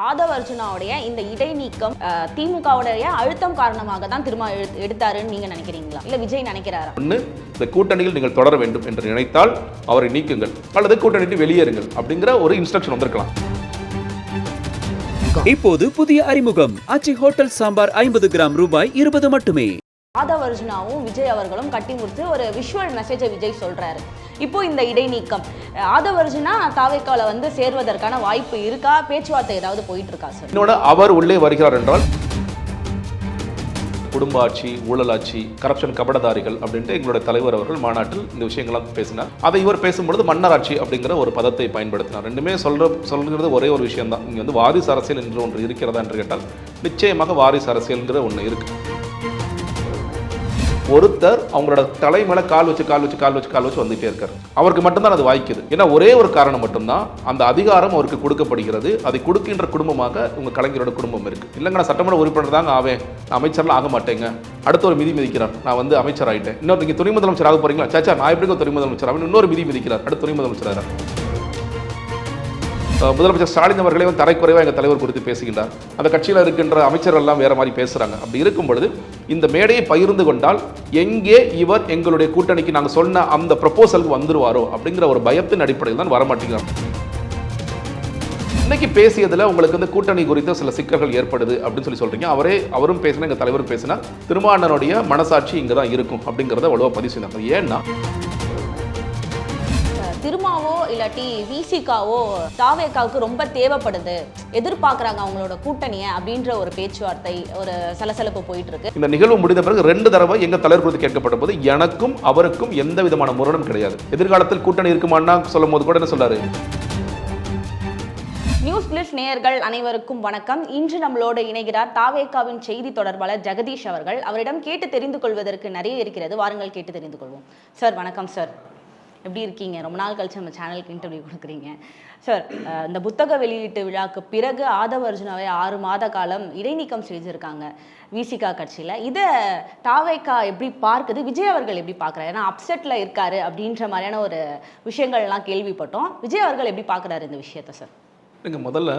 ஆதவ அர்ஜுனாவுடைய இந்த இடைநீக்கம் அஹ், திமுகவுடைய அழுத்தம் காரணமாக தான் திரும்ப எடுத்- எடுத்தாருன்னு நீங்க நினைக்கிறீங்களா? இல்ல விஜய் நினைக்கிறாரா? ஒன்று இந்த கூட்டணியில் நீங்கள் தொடர வேண்டும் என்று நினைத்தால் அவரை நீக்குங்கள். அல்லது கூட்டணி விட்டு வெளியேறுங்கள் அப்படிங்கிற ஒரு இன்ஸ்ட்ரக்ஷன் வந்திருக்கலாம். இப்போது புதிய அறிமுகம். ஆச்சி ஹோட்டல் சாம்பார் ஐம்பது கிராம் ரூபாய் இருபது மட்டுமே. ராதா அர்ஜுனாவும் விஜய் அவர்களும் கட்டி முடித்து ஒரு விஷுவல் மெசேஜை விஜய் சொல்கிறாரு இப்போ இந்த இடைநீக்கம். அஹ், ஆதவ தாவேக்கால வந்து சேர்வதற்கான வாய்ப்பு இருக்கா? பேச்சுவார்த்தை ஏதாவது போயிட்டு இருக்கா சார் இன்னொன்று அவர் உள்ளே வருகிறார் என்றால் குடும்ப ஆட்சி ஊழல் ஆட்சி கரப்ஷன் கபடதாரிகள் அப்படின்ட்டு எங்களுடைய தலைவர் அவர்கள் மாநாட்டில் இந்த விஷயங்கள்லாம் பேசினார். அதை இவர் பேசும்பொழுது மன்னராட்சி அப்படிங்கிற ஒரு பதத்தை பயன்படுத்தினார். ரெண்டுமே சொல்ற சொல்கிறது ஒரே ஒரு விஷயம் தான் இங்கே வந்து வாரிசு அரசியல் என்று ஒன்று இருக்கிறதா என்று கேட்டால் நிச்சயமாக வாரிசு அரசியல்ங்கிற ஒன்று இருக்குது ஒருத்தர் அவங்களோட தலை மேலே கால் வச்சு கால் வச்சு கால் வச்சு கால் வச்சு வந்துட்டே இருக்காரு. அவருக்கு மட்டும்தான் அது வாய்க்குது. ஏன்னா ஒரே ஒரு காரணம் மட்டும்தான் அந்த அதிகாரம் அவருக்கு கொடுக்கப்படுகிறது. அதை கொடுக்கின்ற குடும்பமாக உங்க கலைஞரோட குடும்பம் இருக்கு. இல்லைங்க நான் சட்டமன்ற உறுப்பினர் தாங்க ஆவேன். நான் அமைச்சர்லாம் ஆக மாட்டேங்க. அடுத்த ஒரு மிதி மிதிக்கிறார். நான் வந்து அமைச்சர் ஆயிட்டேன் இன்னொரு நீங்க துணை முதலமைச்சர் ஆக போறீங்களா? சாச்சா நான் எப்படி துணை முதலமைச்சர் ஆவேன்? இன்னொரு மிதி மிதிக்கிறார். அடுத்த துணை முதலமைச்சர் ஆகிறார் முதலமைச்சர் ஸ்டாலின் அவர்களே வந்து தரைக்குறைவாக எங்கள் தலைவர் குறித்து பேசுகின்றார். அந்த கட்சியில் இருக்கின்ற அமைச்சர்கள் எல்லாம் வேற மாதிரி பேசுறாங்க. அப்படி இருக்கும் பொழுது இந்த மேடையை பகிர்ந்து கொண்டால் எங்கே இவர் எங்களுடைய கூட்டணிக்கு நாங்கள் சொன்ன அந்த ப்ரப்போசலுக்கு வந்துருவாரோ அப்படிங்கிற ஒரு பயத்தின் அடிப்படையில் தான் வரமாட்டேங்கிறார். இன்னைக்கு பேசியதுல உங்களுக்கு வந்து கூட்டணி குறித்த சில சிக்கல்கள் ஏற்படுது அப்படின்னு சொல்லி சொல்றீங்க. அவரே அவரும் பேசினா எங்க தலைவரும் பேசினா திருமாவனனுடைய மனசாட்சி இங்கே தான் இருக்கும் அப்படிங்கிறத அவ்வளோவா பதிவு செய்தாங்க ஏன்னா திருமாவோ இல்லாட்டி விசிகாவோ தாவேக்காவுக்கு ரொம்ப தேவைப்படுது. எதிர்பார்க்கறாங்க அவங்களோட கூட்டணியை அப்படின்ற ஒரு பேச்சுவார்த்தை ஒரு சலசலப்பு போயிட்டு இருக்கு இந்த நிகழ்வு முடிந்த பிறகு ரெண்டு தடவை எங்க தலைவர் குறித்து கேட்கப்பட்ட போது எனக்கும் அவருக்கும் எந்த விதமான முரணும் கிடையாது. எதிர்காலத்தில் கூட்டணி இருக்குமான்னா சொல்லும் போது கூட என்ன சொல்றாரு நியூஸ் பிளிஸ் நேயர்கள் அனைவருக்கும் வணக்கம். இன்று நம்மளோடு இணைகிறார் தாவேக்காவின் செய்தி தொடர்பாளர் ஜெகதீஷ் அவர்கள். அவரிடம் கேட்டு தெரிந்து கொள்வதற்கு நிறைய இருக்கிறது. வாருங்கள் கேட்டு தெரிந்து கொள்வோம். சார் வணக்கம் சார். எப்படி இருக்கீங்க? ரொம்ப நாள் கழிச்சு நம்ம சேனலுக்கு இன்டர்வியூ கொடுக்குறீங்க. சார் இந்த புத்தக வெளியீட்டு விழாக்கு பிறகு ஆதவ அர்ஜுனாவை ஆறு மாத காலம் இடைநீக்கம் செஞ்சுருக்காங்க விசிகா கட்சியில். இதை தாவேக்கா எப்படி பார்க்குது? விஜய் அவர்கள் எப்படி பார்க்குறாரு? ஏன்னா அப்செட்டில் இருக்காரு அப்படின்ற மாதிரியான ஒரு விஷயங்கள்லாம் கேள்விப்பட்டோம். விஜய் அவர்கள் எப்படி பார்க்குறாரு இந்த விஷயத்தை சார் நீங்க முதல்ல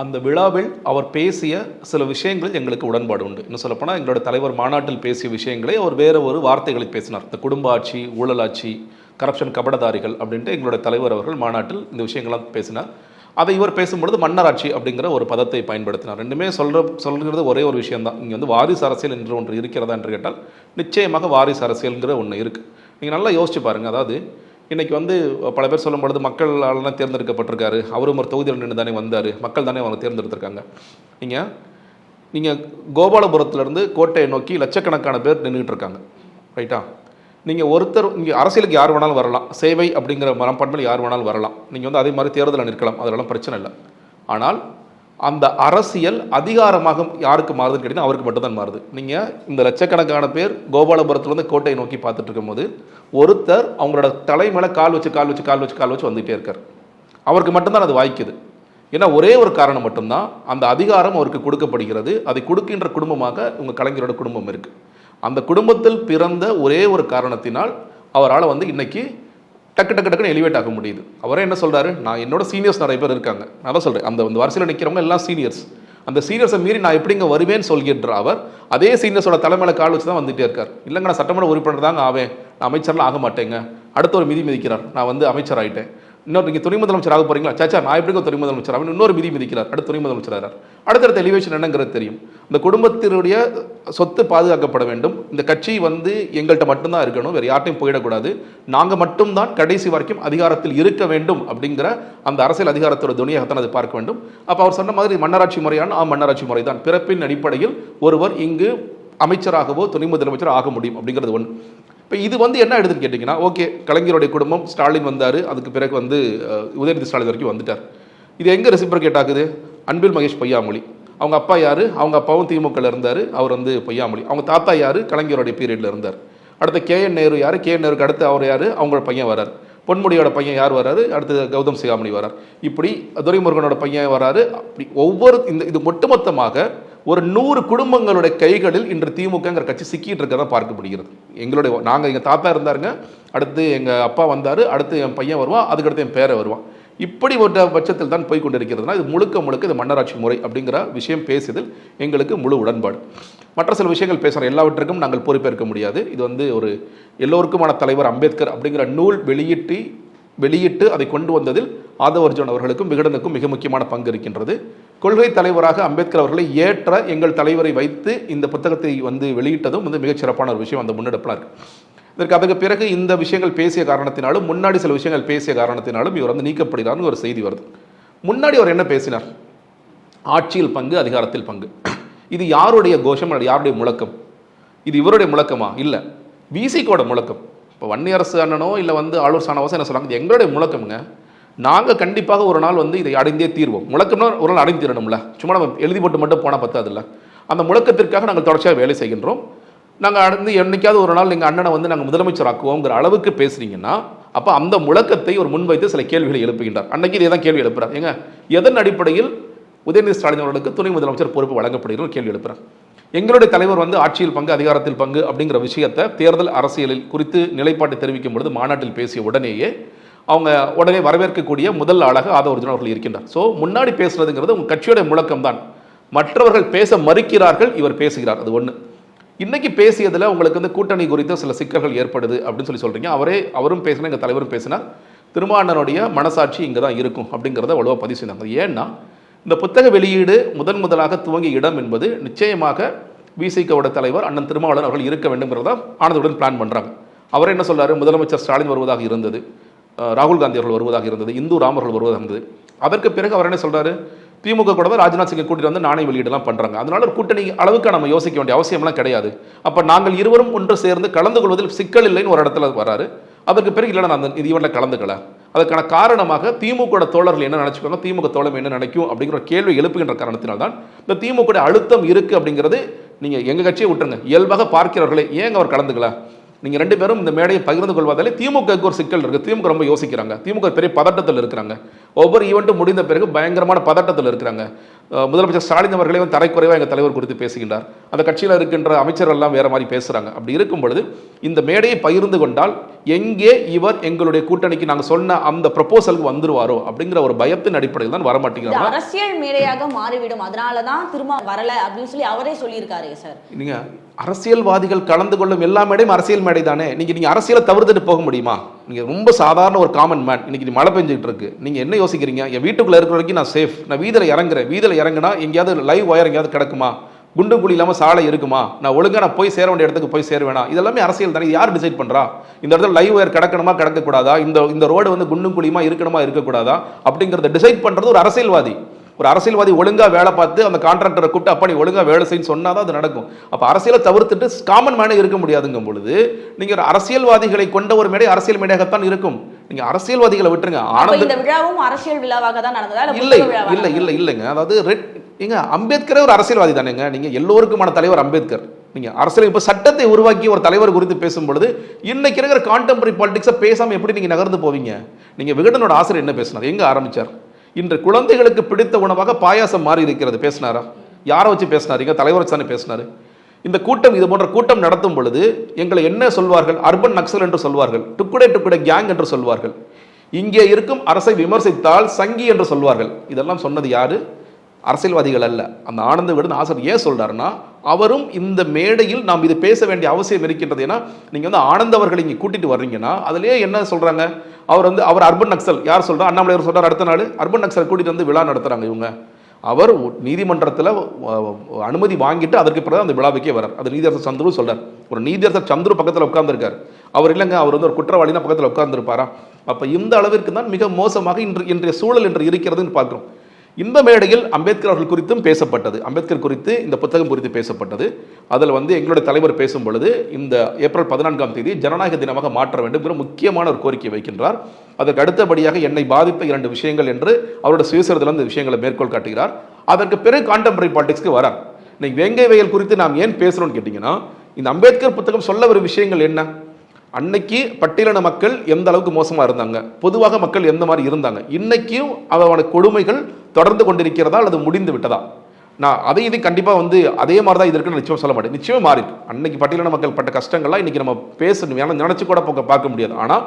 அந்த விழாவில் அவர் பேசிய சில விஷயங்கள் எங்களுக்கு உடன்பாடு உண்டு. இன்னும் சொல்லப்போனால் எங்களோட தலைவர் மாநாட்டில் பேசிய விஷயங்களை அவர் வேற ஒரு வார்த்தைகளை பேசினார். இந்த குடும்ப ஆட்சி ஊழலாட்சி கரப்ஷன் கபடதாரிகள் அப்படின்ட்டு எங்களோட தலைவர் அவர்கள் மாநாட்டில் இந்த விஷயங்கள்லாம் பேசினார். அதை இவர் பேசும்பொழுது மன்னராட்சி அப்படிங்கிற ஒரு பதத்தை பயன்படுத்தினார். ரெண்டுமே சொல்கிற சொல்கிறது ஒரே ஒரு விஷயம்தான். இங்கே வந்து வாரிசு அரசியல் என்று ஒன்று இருக்கிறதா என்று கேட்டால் நிச்சயமாக வாரிசு அரசியல்ங்கிற ஒன்று இருக்குது நீங்கள் நல்லா யோசிச்சு பாருங்கள் அதாவது இன்றைக்கி வந்து பல பேர் சொல்லும்பொழுது மக்களால் தேர்ந்தெடுக்கப்பட்டிருக்காரு. அவரும் ஒரு தொகுதியில் நின்று தானே வந்தார். மக்கள் தானே அவங்க தேர்ந்தெடுத்திருக்காங்க. நீங்கள் நீங்கள் கோபாலபுரத்துலேருந்து கோட்டையை நோக்கி லட்சக்கணக்கான பேர் நின்றுட்டு இருக்காங்க. ரைட்டா? நீங்கள் ஒருத்தர் இங்கே அரசியலுக்கு யார் வேணாலும் வரலாம். சேவை அப்படிங்கிற மனப்பான்மையில் யார் வேணாலும் வரலாம். நீங்கள் வந்து அதே மாதிரி தேர்தலில் நிற்கலாம். அதெல்லாம் பிரச்சனை இல்லை. ஆனால் அந்த அரசியல் அதிகாரமாக யாருக்கு மாறுதுன்னு கேட்டிங்கன்னா அவருக்கு மட்டும்தான் மாறுது. நீங்கள் இந்த லட்சக்கணக்கான பேர் கோபாலபுரத்துலேருந்து கோட்டையை நோக்கி பார்த்துட்டு இருக்கும்போது ஒருத்தர் அவங்களோட தலை மேலே கால் வச்சு கால் வச்சு கால் வச்சு கால் வச்சு வந்துகிட்டே இருக்கார். அவருக்கு மட்டும்தான் அது வாய்க்குது. ஏன்னா ஒரே ஒரு காரணம் மட்டும்தான் அந்த அதிகாரம் அவருக்கு கொடுக்கப்படுகிறது. அதை கொடுக்கின்ற குடும்பமாக உங்கள் கலைஞரோட குடும்பம் இருக்குது அந்த குடும்பத்தில் பிறந்த ஒரே ஒரு காரணத்தினால் அவரால் வந்து இன்றைக்கி டக்கு டக்கு டக்குன்னு எலிவேட் ஆக முடியுது. அவரே என்ன சொல்கிறாரு நான் என்னோட சீனியர்ஸ் நிறைய பேர் இருக்காங்க. நான் தான் சொல்கிறேன் அந்த அந்த வரிசையில் நிற்கிறவங்க எல்லாம் சீனியர்ஸ் அந்த சீனியர்ஸை மீறி நான் எப்படிங்க வருவேன்னு சொல்கின்ற அவர் அதே சீனியர்ஸோட தலைமையில கால் வச்சு தான் வந்துட்டே இருக்கார். இல்லைங்க நான் சட்டமன்ற உறுப்பினர் தாங்க ஆவேன். நான் அமைச்சர்லாம் ஆக மாட்டேங்க. அடுத்த ஒரு மிதி மிதிக்கிறார். நான் வந்து அமைச்சர் ஆகிட்டேன் இன்னொரு நீங்கள் துணை முதலமைச்சர் ஆக போறீங்களா? சாச்சா நான் எப்படி துணை முதலமைச்சர் ஆவேன்? இன்னொரு விதி மிதிக்கிறார் அடுத்த துணை முதலமைச்சர் ஆகிறார். அடுத்தடுத்த எலிவேஷன் என்னங்கிறது தெரியும். இந்த குடும்பத்தினுடைய சொத்து பாதுகாக்கப்பட வேண்டும். இந்த கட்சி வந்து எங்கள்கிட்ட மட்டும்தான் இருக்கணும். வேறு யார்ட்டையும் போயிடக்கூடாது. நாங்கள் மட்டும்தான் கடைசி வரைக்கும் அதிகாரத்தில் இருக்க வேண்டும் அப்படிங்கிற அந்த அரசியல் அதிகாரத்தோட துணியாகத்தான் அது பார்க்க வேண்டும். அப்போ அவர் சொன்ன மாதிரி மன்னராட்சி முறையான ஆ மன்னராட்சி முறை தான் பிறப்பின் அடிப்படையில் ஒருவர் இங்கு அமைச்சராகவோ துணை முதலமைச்சர் ஆக முடியும் அப்படிங்கிறது ஒன்று இப்போ இது வந்து என்ன எடுத்துன்னு கேட்டிங்கன்னா ஓகே கலைஞருடைய குடும்பம் ஸ்டாலின் வந்தார் அதுக்கு பிறகு வந்து உதயநிதி ஸ்டாலின் வரைக்கும் வந்துட்டார். இது எங்கே ரெசிப்ரகேட் ஆகுது? அன்பில் மகேஷ் பொய்யாமொழி. அவங்க அப்பா யார்? அவங்க அப்பாவும் திமுகவில் இருந்தார் அவர் வந்து பொய்யாமொழி. அவங்க தாத்தா யார்? கலைஞருடைய பீரியடில் இருந்தார். அடுத்து கே என் நேரு யார்? கே என் நேருக்கு அடுத்து அவர் யார்? அவங்களோட பையன் வரார். பொன்முடியோட பையன் யார் வராரு? அடுத்து கௌதம் சிகாமணி வரார். இப்படி துரைமுருகனோட பையன் வராரு. அப்படி ஒவ்வொரு இந்த இது ஒட்டுமொத்தமாக ஒரு நூறு குடும்பங்களுடைய கைகளில் இன்று திமுகங்கிற கட்சி சிக்கிட்டு இருக்கறத பார்க்கப்படுகிறது எங்களுடைய நாங்கள் எங்கள் தாத்தா இருந்தாருங்க அடுத்து எங்கள் அப்பா வந்தார் அடுத்து என் பையன் வருவான் அதுக்கடுத்து என் பேரை வருவான். இப்படி ஒரு பட்சத்தில் தான் போய் கொண்டிருக்கிறதுனா இது முழுக்க முழுக்க இது மன்னராட்சி முறை அப்படிங்கிற விஷயம் பேசியதில் எங்களுக்கு முழு உடன்பாடு. மற்ற சில விஷயங்கள் பேசுகிற எல்லாவற்றுக்கும் நாங்கள் பொறுப்பேற்க முடியாது. இது வந்து ஒரு எல்லோருக்குமான தலைவர் அம்பேத்கர் அப்படிங்கிற நூல் வெளியிட்டு வெளியிட்டு அதை கொண்டு வந்ததில் ஆதவர்ஜன் அவர்களுக்கும் விகடனுக்கும் மிக முக்கியமான பங்கு இருக்கின்றது. கொள்கை தலைவராக அம்பேத்கர் அவர்களை ஏற்ற எங்கள் தலைவரை வைத்து இந்த புத்தகத்தை வந்து வெளியிட்டதும் வந்து மிகச்சிறப்பான ஒரு விஷயம் அந்த முன்னெடுப்பில் இதற்கு அதுக்கு பிறகு இந்த விஷயங்கள் பேசிய காரணத்தினாலும் முன்னாடி சில விஷயங்கள் பேசிய காரணத்தினாலும் இவர் வந்து நீக்கப்படுகிறார்னு ஒரு செய்தி வருது. முன்னாடி அவர் என்ன பேசினார்? ஆட்சியில் பங்கு அதிகாரத்தில் பங்கு. இது யாருடைய கோஷம் அல்லது யாருடைய முழக்கம்? இது இவருடைய முழக்கமா? இல்லை. விசிகோட முழக்கம். இப்போ வன்னியரசு அண்ணனோ இல்லை வந்து ஆளூர் சாணவாசம் என்ன சொல்கிறாங்க எங்களுடைய முழக்கம்ங்க. நாங்கள் கண்டிப்பாக ஒரு நாள் வந்து இதை அடைந்தே தீர்வோம். முழக்கம்னா ஒரு நாள் அடைந்து தீரணும்ல. சும்மா நம்ம எழுதி போட்டு மட்டும் போனால் பத்தாதுல்ல. அந்த முழக்கத்திற்காக நாங்கள் தொடர்ச்சியாக வேலை செய்கின்றோம். நாங்கள் அடைந்து என்னைக்காவது ஒரு நாள் எங்கள் அண்ணனை வந்து நாங்கள் முதலமைச்சர் ஆக்குவோங்கிற அளவுக்கு பேசுகிறீங்கன்னா அப்போ அந்த முழக்கத்தை ஒரு முன்வைத்து சில கேள்விகளை எழுப்புகின்றார். அன்னைக்கு இதே தான் கேள்வி எழுப்புறார். ஏங்க எதன் அடிப்படையில் உதயநிதி ஸ்டாலின் அவர்களுக்கு துணை முதலமைச்சர் பொறுப்பு வழங்கப்படுகிற கேள்வி எழுப்புறார். எங்களுடைய தலைவர் வந்து ஆட்சியில் பங்கு அதிகாரத்தில் பங்கு அப்படிங்கிற விஷயத்தை தேர்தல் அரசியலில் குறித்து நிலைப்பாட்டை தெரிவிக்கும் பொழுது மாநாட்டில் பேசிய உடனேயே அவங்க உடனே வரவேற்கக்கூடிய முதல் ஆளாக ஆதவர்ஜன் அவர்கள் இருக்கின்றார். ஸோ முன்னாடி பேசுறதுங்கிறது உங்கள் கட்சியோட முழக்கம் தான் மற்றவர்கள் பேச மறுக்கிறார்கள் இவர் பேசுகிறார். அது ஒன்று இன்னைக்கு பேசியதில் உங்களுக்கு வந்து கூட்டணி குறித்த சில சிக்கல்கள் ஏற்படுது அப்படின்னு சொல்லி சொல்கிறீங்க அவரே அவரும் பேசினா எங்கள் தலைவரும் பேசினார் திருமாவண்ணனுடைய மனசாட்சி இங்கே தான் இருக்கும் அப்படிங்கிறத அவ்வளோவா பதிவு செய்தாங்க. ஏன்னா இந்த புத்தக வெளியீடு முதன் முதலாக துவங்கிய இடம் என்பது நிச்சயமாக விசிகவோட தலைவர் அண்ணன் திருமாவளவன் அவர்கள் இருக்க வேண்டும்ங்கிறத ஆனந்தவுடன் பிளான் பண்ணுறாங்க அவர் என்ன சொல்கிறார் முதலமைச்சர் ஸ்டாலின் வருவதாக இருந்தது. ராகுல் காந்தி அவர்கள் வருவதாக இருந்தது இந்து ராமர்கள் வருவதாக இருந்தது. அதற்கு பிறகு அவர் என்ன சொல்கிறாரு திமுக கூட தான் ராஜ்நாத் சிங்கை கூட்டிட்டு வந்து நாணய வெளியீடுலாம் பண்ணுறாங்க அதனால ஒரு கூட்டணி அளவுக்கு நம்ம யோசிக்க வேண்டிய அவசியம்லாம் கிடையாது. அப்போ நாங்கள் இருவரும் ஒன்று சேர்ந்து கலந்து கொள்வதில் சிக்கல் இல்லைன்னு ஒரு இடத்துல வராரு. அதற்கு பிறகு இல்லை நான் அந்த இது கலந்துக்கல. அதுக்கான காரணமாக திமுக தோழர்கள் என்ன நினச்சிக்கோங்க திமுக தோழமை என்ன நினைக்கும்? அப்படிங்கிற ஒரு கேள்வி எழுப்புகின்ற காரணத்தினால்தான் இந்த திமுக அழுத்தம் இருக்குது அப்படிங்கிறது நீங்கள் எங்கள் கட்சியை விட்டுருங்க. இயல்பாக பார்க்கிறவர்களே ஏங்க அவர் கலந்துக்கலாம் நீங்கள் ரெண்டு பேரும் இந்த மேடையை பகிர்ந்து கொள்வதாலே திமுகவுக்கு ஒரு சிக்கல் இருக்குது திமுக ரொம்ப யோசிக்கிறாங்க. திமுக பெரிய பதட்டத்தில் இருக்கிறாங்க. ஒவ்வொரு ஈவெண்ட்டும் முடிந்த பிறகு பயங்கரமான பதட்டத்தில் இருக்கிறாங்க. முதலமைச்சர் ஸ்டாலின் அவர்களே வந்து தரைக்குறைவாக எங்கள் தலைவர் குறித்து பேசுகின்றார். அந்த கட்சியில் இருக்கின்ற அமைச்சர்கள் எல்லாம் வேறு மாதிரி பேசுகிறாங்க அப்படி இருக்கும் பொழுது இந்த மேடையை பகிர்ந்து கொண்டால் எங்கே இவர் எங்களுடைய கூட்டணிக்கு நாங்கள் சொன்ன அந்த ப்ரப்போசலுக்கு வந்துருவாரோ அப்படிங்கிற ஒரு பயத்தின் அடிப்படையில் தான் இது வரமாட்டேங்கிறாங்க அரசியல் மேடையாக மாறிவிடும். அதனாலதான் திரும்ப வரல அப்படின்னு சொல்லி அவரே சொல்லியிருக்காரு சார். நீங்க அரசியல்வாதிகள் கலந்து கொள்ளும் எல்லா மேடையும் அரசியல் மேடை தானே? நீங்க நீங்க அரசியலை தவிர்த்துட்டு போக முடியுமா? நீங்க ரொம்ப சாதாரண ஒரு காமன் மேன் இன்னைக்கு மழை பெஞ்சுக்கிட்டு இருக்கு. நீங்க என்ன யோசிக்கிறீங்க? என் வீட்டுக்குள்ள இருக்கிற வரைக்கும் நான் சேஃப் நான் வீதியில இறங்குறேன். வீதியில இறங்குனா எங்கேயாவது லைவ் ஒயர் எங்கேயாவது கிடக்குமா? குண்டு குழி இல்லாம சாலை இருக்குமா? நான் ஒழுங்கா நான் போய் சேர வேண்டிய இடத்துக்கு போய் சேருவேனா இதெல்லாமே அரசியல் தானே. யார் டிசைட் பண்றா? இந்த இடத்துல லைவ் ஒயர் கிடக்கணுமா கிடக்கக்கூடாதா? இந்த இந்த ரோடு வந்து குண்டும் குழியுமா இருக்கணுமா இருக்கக்கூடாதா? அப்படிங்கிறத டிசைட் பண்றது ஒரு அரசியல்வாதி. ஒரு அரசியல்வாதி ஒழுங்கா வேலை பார்த்து அந்த கான்ட்ராக்டரை கூப்பிட்டு அப்பா நீ ஒழுங்கா வேலை செய்யு சொன்னாதான் அது நடக்கும். அப்ப அரசியலை தவிர்த்துட்டு காமன் மேனே இருக்க முடியாதுங்கும் பொழுது நீங்க ஒரு அரசியல்வாதிகளை கொண்ட ஒரு மேடை அரசியல் மேடையாகத்தான் இருக்கும். நீங்க அரசியல்வாதிகளை விட்டுருங்க. ஆனந்த விழாவும் அரசியல் விழாவாக தான் நடந்ததா? இல்ல இல்லை இல்லை இல்லைங்க. அதாவது ரெட் ஏங்க அம்பேத்கரே ஒரு அரசியல்வாதி தானேங்க. நீங்க எல்லோருக்குமான தலைவர் அம்பேத்கர். நீங்க அரசியல் இப்ப சட்டத்தை உருவாக்கி ஒரு தலைவர் குறித்து பேசும் பொழுது இன்னைக்கு இருக்கிற கான்டெம்பரரி பாலிடிக்ஸை பேசாம எப்படி நீங்க நகர்ந்து போவீங்க? நீங்க விகடனோட ஆசிரியர் என்ன பேசினார்? எங்க ஆரம்பிச்சார்? இன்று குழந்தைகளுக்கு பிடித்த உணவாக பாயாசம் மாறி இருக்கிறது பேசினாரா? யாரை வச்சு பேசினாருங்க தலைவர் வச்சு தானே பேசினாரு. இந்த கூட்டம் இது போன்ற கூட்டம் நடத்தும் பொழுது எங்களை என்ன சொல்வார்கள்? அர்பன் நக்சல் என்று சொல்வார்கள். டுக்குடே டுக்குடே கேங் என்று சொல்வார்கள். இங்கே இருக்கும் அரசை விமர்சித்தால் சங்கி என்று சொல்வார்கள். இதெல்லாம் சொன்னது யாரு? அரசியல்வாதிகள் அல்ல. அந்த ஆனந்த விடன் ஆசிரியர் ஏன் சொல்கிறாருன்னா அவரும் இந்த மேடையில் நாம் இது பேச வேண்டிய அவசியம் இருக்கின்றது. ஏன்னா நீங்கள் வந்து ஆனந்த் அவர்களை கூட்டிகிட்டு கூட்டிட்டு வர்றீங்கன்னா அதுலயே என்ன சொல்கிறாங்க அவர் வந்து அவர் அர்பன் நக்சல். யார் சொல்றா? அண்ணாமலையார் சொல்கிறார் அடுத்த நாள். அர்பன் நக்சல் கூட்டிகிட்டு வந்து விழா நடத்துறாங்க இவங்க. அவர் நீதிமன்றத்தில் அனுமதி வாங்கிட்டு அதற்கு பிறகு அந்த விழாவுக்கே வரார் அது நீதியரசர் சந்துரு சொல்கிறார் ஒரு நீதியரசர் சந்துரு பக்கத்தில் உட்கார்ந்துருக்கார். அவர் இல்லைங்க அவர் வந்து ஒரு குற்றவாளினா பக்கத்தில் உட்கார்ந்துருப்பாரா? அப்போ இந்த அளவிற்கு தான் மிக மோசமாக இன்று இன்றைய சூழல் என்று இருக்கிறதுன்னு பார்க்குறோம். இந்த மேடையில் அம்பேத்கர் அவர்கள் குறித்தும் பேசப்பட்டது. அம்பேத்கர் குறித்து இந்த புத்தகம் குறித்து பேசப்பட்டது. அதில் வந்து எங்களுடைய தலைவர் பேசும் பொழுது இந்த ஏப்ரல் பதினான்காம் தேதி ஜனநாயக தினமாக மாற்ற வேண்டும் என்ற முக்கியமான ஒரு கோரிக்கை வைக்கின்றார். அதற்கு அடுத்தபடியாக என்னை பாதித்த இரண்டு விஷயங்கள் என்று அவருடைய சுயசரிதில் அந்த விஷயங்களை மேற்கோள் காட்டுகிறார். அதற்கு பிறகு கான்டெம்பரரி பாலிடிக்ஸ்க்கு வரார். இன்னைக்கு வேங்கை வயல் குறித்து நாம் ஏன் பேசுகிறோம்னு கேட்டிங்கன்னா இந்த அம்பேத்கர் புத்தகம் சொல்ல வரும் விஷயங்கள் என்ன? அன்னைக்கு பட்டியலின மக்கள் எந்த அளவுக்கு மோசமாக இருந்தாங்க? பொதுவாக மக்கள் எந்த மாதிரி இருந்தாங்க? இன்னைக்கும் அவன கொடுமைகள் தொடர்ந்து கொண்டிருக்கிறதா அல்லது முடிந்து விட்டதா? நான் அதை இது கண்டிப்பாக வந்து அதே மாதிரி தான் இது நிச்சயம் சொல்ல மாட்டேன். நிச்சயம் மாறி அன்னைக்கு பட்டியலின மக்கள் பட்ட கஷ்டங்கள்லாம் இன்றைக்கி நம்ம பேசணும் ஏன்னா நினச்சி கூட போக பார்க்க முடியாது. ஆனால்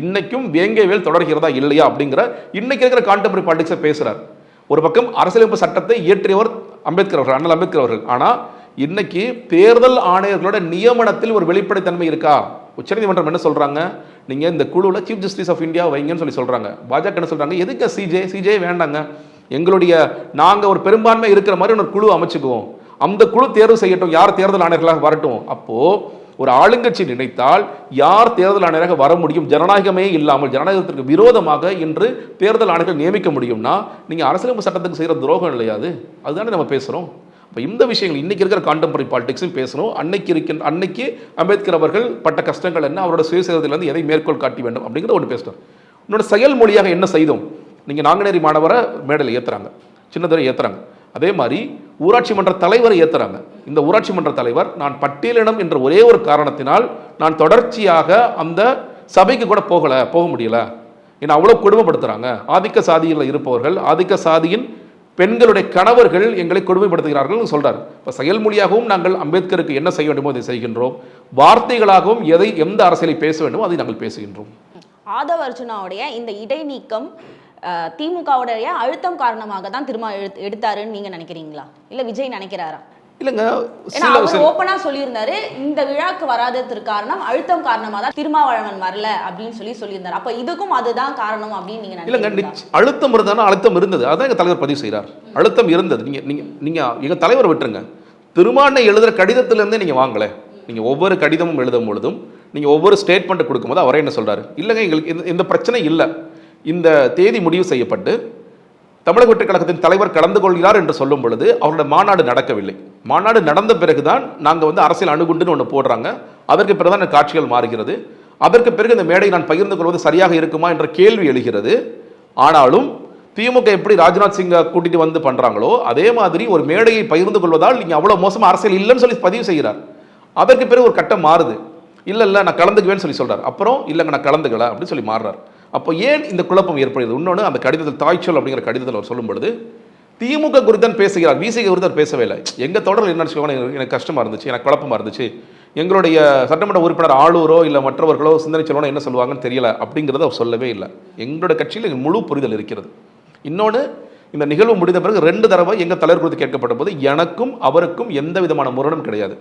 இன்னைக்கும் வேங்கைவேல் தொடர்கிறதா இல்லையா அப்படிங்கிற இன்னைக்கு இருக்கிற கான்டெம்பரரி பாலிடிக்ஸை பேசுகிறார் ஒரு பக்கம் அரசியலமைப்பு சட்டத்தை இயற்றியவர் அம்பேத்கர் அவர்கள் அண்ணல் அம்பேத்கர் அவர்கள். ஆனால் இன்னைக்கு தேர்தல் ஆணையர்களோட நியமனத்தில் ஒரு வெளிப்படைத்தன்மை இருக்கா? உச்சநீதிமன்றம் என்ன சொல்கிறாங்க நீங்கள் இந்த குழுவில் சீஃப் ஜஸ்டிஸ் ஆஃப் இந்தியா வைங்கன்னு சொல்லி சொல்கிறாங்க பாஜக என்ன சொல்கிறாங்க எதுக்கு சிஜே சிஜே வேண்டாங்க? எங்களுடைய நாங்கள் ஒரு பெரும்பான்மை இருக்கிற மாதிரி ஒரு குழு அமைச்சுக்குவோம். அந்த குழு தேர்வு செய்யட்டும். யார் தேர்தல் ஆணையர்களாக வரட்டும்? அப்போது ஒரு ஆளுங்கட்சி நினைத்தால் யார் தேர்தல் ஆணையராக வர முடியும்? ஜனநாயகமே இல்லாமல் ஜனநாயகத்திற்கு விரோதமாக இன்று தேர்தல் ஆணையர்கள் நியமிக்க முடியும்னா நீங்கள் அரசியலமைப்பு சட்டத்துக்கு செய்கிற துரோகம் இல்லையாது அதுதானே நம்ம பேசுகிறோம் இப்போ இந்த விஷயங்கள் இன்றைக்கி இருக்கிற கான்டெம்பரரி பாலிடிக்ஸும் பேசணும். அன்னைக்கு இருக்கின்ற அன்னைக்கு அம்பேத்கர் அவர்கள் பட்ட கஷ்டங்கள் என்ன அவரோட சுயசேதத்திலிருந்து எதை மேற்கோள் காட்டி வேண்டும் அப்படிங்கிற ஒன்று பேசுறார் இன்னொரு செயல்மொழியாக என்ன செய்தோம்? நீங்கள் நாங்குநேரி மாணவரை மேடையில் ஏற்றுறாங்க சின்னதுரை ஏற்றுறாங்க அதே மாதிரி ஊராட்சி மன்ற தலைவரை ஏற்றுறாங்க இந்த ஊராட்சி மன்ற தலைவர் நான் பட்டியலினம் என்ற ஒரே ஒரு காரணத்தினால் நான் தொடர்ச்சியாக அந்த சபைக்கு கூட போகலை போக முடியல. ஏன்னா அவ்வளோ கொடுமைப்படுத்துறாங்க. ஆதிக்க சாதியில் இருப்பவர்கள் ஆதிக்க சாதியின் பெண்களுடைய கணவர்கள் எங்களை கொடுமைப்படுத்துகிறார்கள் சொல்கிறார் இப்போ செயல்மொழியாகவும் நாங்கள் அம்பேத்கருக்கு என்ன செய்ய வேண்டுமோ அதை செய்கின்றோம். வார்த்தைகளாகவும் எதை எந்த அரசியலை பேச வேண்டுமோ அதை நாங்கள் பேசுகின்றோம். ஆதவ அர்ஜுனாவுடைய இந்த இடைநீக்கம் திமுகவுடைய அழுத்தம் காரணமாக தான் திரும்ப எடுத்தாருன்னு நீங்கள் நினைக்கிறீங்களா? இல்லை விஜய் நினைக்கிறாரா? இல்லைங்க அவர் சில ஓப்பனா சொல்லியிருந்தாரு இந்த விழாக்கு வராததற்கு காரணம் அழுத்தம் காரணமா தான் திருமாவளவன் வரல அப்படின்னு சொல்லி சொல்லியிருந்தாரு. அப்ப இதுக்கும் அதுதான் காரணம் அப்படின்னு நீங்க இல்லைங்க அழுத்தம் இருந்தாலும் அழுத்தம் இருந்தது. அதான் எங்க தலைவர் பதிவு செய்கிறார் அழுத்தம் இருந்தது. நீங்க நீங்க நீங்க எங்க தலைவர் விட்டுருங்க. திருமானை எழுதுற கடிதத்திலிருந்தே நீங்க வாங்கல. நீங்க ஒவ்வொரு கடிதமும் எழுதும் பொழுதும் நீங்க ஒவ்வொரு ஸ்டேட்மெண்ட் கொடுக்கும்போது அவரே என்ன சொல்றாரு? இல்லைங்க எங்களுக்கு இந்த பிரச்சனை இல்லை. இந்த தேதி முடிவு செய்யப்பட்டு தமிழக வெற்றிக் கழகத்தின் தலைவர் கலந்து கொள்கிறார் என்று சொல்லும் பொழுது அவருடைய மாநாடு நடக்கவில்லை. மாநாடு நடந்த பிறகுதான் நாங்கள் வந்து அரசியல் அணுகுண்டுன்னு ஒன்று போடுறாங்க. அதற்கு பிறகுதான் காட்சிகள் மாறுகிறது. அதற்கு பிறகு இந்த மேடை நான் பகிர்ந்து கொள்வது சரியாக இருக்குமா என்ற கேள்வி எழுகிறது. ஆனாலும் திமுக எப்படி ராஜ்நாத் சிங்கை கூட்டிட்டு வந்து பண்றாங்களோ அதே மாதிரி ஒரு மேடையை பகிர்ந்து கொள்வதால் நீங்க அவ்வளவு மோசமா அரசியல் இல்லைன்னு சொல்லி பதிவு செய்கிறார். அதற்கு பிறகு ஒரு கட்டம் மாறுது. இல்லை இல்லை நான் கலந்துக்குவேன்னு சொல்லி சொல்றார். அப்புறம் இல்லைங்க நான் கலந்துக்கல அப்படின்னு சொல்லி மாறுறார். அப்போ ஏன் இந்த குழப்பம் ஏற்படுகிறது? இன்னொன்று அந்த கடிதத்தில் தாய்ச்சொல் அப்படிங்கிற கடிதத்தில் அவர் சொல்லும் பொழுது திமுக குறித்தான் பேசுகிறார் விசிக குறித்து பேசவே இல்லை. எங்கள் தொடரில் என்ன சொல்லுவாங்க எனக்கு- கஷ்டமாக இருந்துச்சு எனக்கு குழப்பமாக இருந்துச்சு எங்களுடைய சட்டமன்ற உறுப்பினர் ஆளூரோ இல்லை மற்றவர்களோ சிந்தனை செல்வனோ என்ன சொல்லுவாங்கன்னு தெரியல அப்படிங்கிறத அவர் சொல்லவே இல்லை. எங்களுடைய கட்சியில் முழு புரிதல் இருக்கிறது. இன்னொன்று இந்த நிகழ்வு முடிந்த பிறகு ரெண்டு தடவை எங்கள் தலைவர் குறித்து கேட்கப்பட்ட போது எனக்கும் அவருக்கும் எந்த விதமான முரணும் கிடையாது.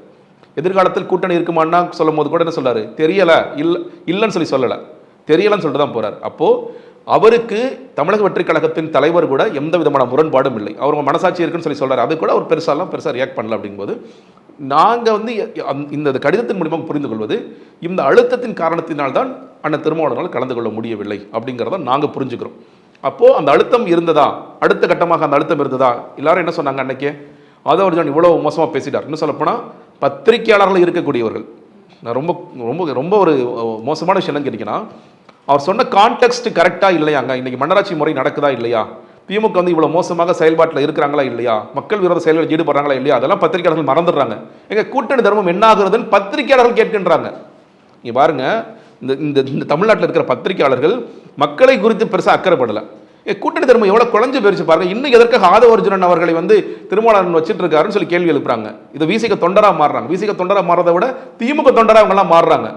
எதிர்காலத்தில் கூட்டணி இருக்குமான்னா சொல்லும் போது கூட என்ன சொல்றாரு? தெரியலை இல்லை இல்லைன்னு சொல்லி சொல்லலை. தெரியலன்னு சொல்லிட்டு தான் போறார். அப்போ அவருக்கு தமிழக வெற்றிக் கழகத்தின் தலைவர் கூட எந்த விதமான முரண்பாடும் இல்லை. அவர் மனசாட்சி இருக்குன்னு சொல்லி சொல்றாரு. அது கூட அவர் பெருசாலாம் பெருசாக ரியாக்ட் பண்ணல அப்படிங்கும்போது நாங்கள் வந்து அந்த- இந்த கடிதத்தின் மூலியமாக புரிந்து கொள்வது இந்த அழுத்தத்தின் காரணத்தினால்தான் அண்ணன் திருமாவளவனால் கலந்து கொள்ள முடியவில்லை அப்படிங்கிறத நாங்கள் புரிஞ்சுக்கிறோம். அப்போது அந்த அழுத்தம் இருந்ததா? அடுத்த கட்டமாக அந்த அழுத்தம் இருந்ததா? எல்லாரும் என்ன சொன்னாங்க அன்னைக்கே? ஆதவர்ஜன் இவ்வளோ மோசமாக பேசிட்டார் இன்னும் சொல்லப்போனால் பத்திரிகையாளர்கள் இருக்கக்கூடியவர்கள். நான் ரொம்ப ரொம்ப ரொம்ப ஒரு மோசமான விஷயம் என்னன்னு கேட்டீங்கன்னா அவர் சொன்ன கான்டெக்ட் கரெக்டா இல்லையாங்க? இன்றைக்கி மன்னராட்சி முறை நடக்குதா இல்லையா? திமுக வந்து இவ்வளோ மோசமாக செயல்பாட்டில் இருக்கிறாங்களா இல்லையா? மக்கள் விரோத செயல்களில் ஈடுபடுறாங்களா இல்லையா? அதெல்லாம் பத்திரிகையாளர்கள் மறந்துடுறாங்க. எங்கள் கூட்டணி தர்மம் என்ன ஆகுறதுன்னு பத்திரிகையாளர்கள் கேட்கின்றாங்க. நீங்கள் பாருங்க இந்த இந்த இந்த தமிழ்நாட்டில் இருக்கிற பத்திரிகையாளர்கள் மக்களை குறித்து பெருசாக அக்கறைப்படலை. ஏ, கூட்டணி தர்மம் எவ்வளோ குழஞ்சு போயிருச்சு பாருங்க. இன்னும் எதற்காக ஆதவர்ஜுனன் அவர்களை வந்து திருமாவளவன் வச்சுட்டு இருக்காருன்னு சொல்லி கேள்வி எழுப்புறாங்க. இது விசிக தொண்டராக மாறுறாங்க. வீசிக தொண்டராக மாறதை விட திமுக தொண்டராக அவங்களாம் மாறுறாங்க.